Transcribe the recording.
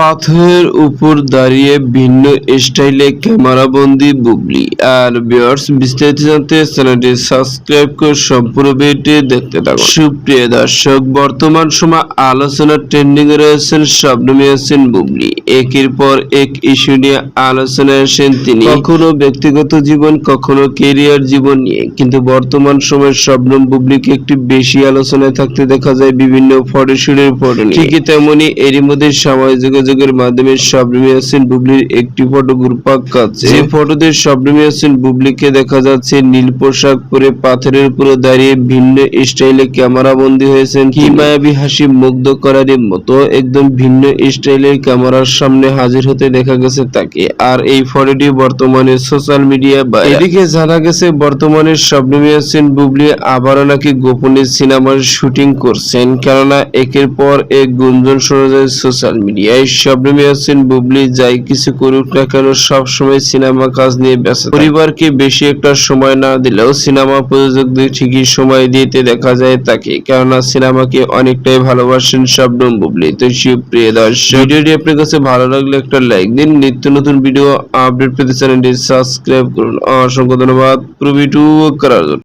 পাথরের উপর দাঁড়িয়ে ভিন্ন স্টাইলে ক্যামেরাবন্দি বুবলি। আর ভিউয়ার্স বিস্তারিত জানতে চ্যানেলটি সাবস্ক্রাইব করে সম্পূর্ণ ভিডিওটি দেখতে থাকুন। সুপ্রিয় দর্শক, বর্তমান সময় আলোচনা ট্রেন্ডিং এ রয়েছেন শবনমী আছেন বুবলি। একের পর এক ইস্যু নিয়ে আলোচনায় আসেন তিনি। কখনো ব্যক্তিগত জীবন, কখনো কেরিয়ার জীবন নিয়ে। কিন্তু বর্তমান সময়ে শবনম বুবলিকে একটি বেশি আলোচনায় থাকতে দেখা যায় বিভিন্ন ফটোশুটের ফটো নিয়ে। ঠিকই তেমনি এরই মধ্যে সামাজিক যোগাযোগের মাধ্যমে শবনমী বুবলির একটি ফটো ঘুরপাক খাচ্ছে। যে ফটোতে শবনমী বুবলিকে দেখা যাচ্ছে নীল পোশাক পরে পাথরের উপরে দাঁড়িয়ে ভিন্ন স্টাইলে ক্যামেরা বন্দী হয়েছেন কি মায়াবী হাসি মুগ্ধ করার মতো একদম ভিন্ন স্টাইলের ক্যামেরার সামনে হাজির হতে দেখা গেছে তাকে। আর এই ফটোটি বর্তমানে সোশ্যাল মিডিয়া বা এদিকে জানা গেছে, বর্তমানে শবনমী বুবলি আবারও নাকি গোপনে সিনেমার শুটিং করছেন, কেননা একের পর এক গুঞ্জন শোনা যায় সোশ্যাল মিডিয়ায়। শবনমী হাসিন বুবলি যাই কিছু করুক না কেন সবসময় সিনেমা কাজ নিয়ে ব্যস্ত পরিবারকে বেশি একটা সময় না দিলেও সিনেমা প্রযোজকদের ঠিকই সময় দিতে দেখা যায় তাকে। কেননা সিনেমাকে অনেকটাই ভালোবাসেন শবনম বুবলি। তো সুপ্রিয় দর্শক, ভিডিওটি আপনার কাছে ভালো লাগলে একটা লাইক দিন। নিত্য নতুন ভিডিও আপডেট পেতে চ্যানেলটি সাবস্ক্রাইব করুন। অসংখ্য ধন্যবাদ। পুরো ভিডিও করার জন্য।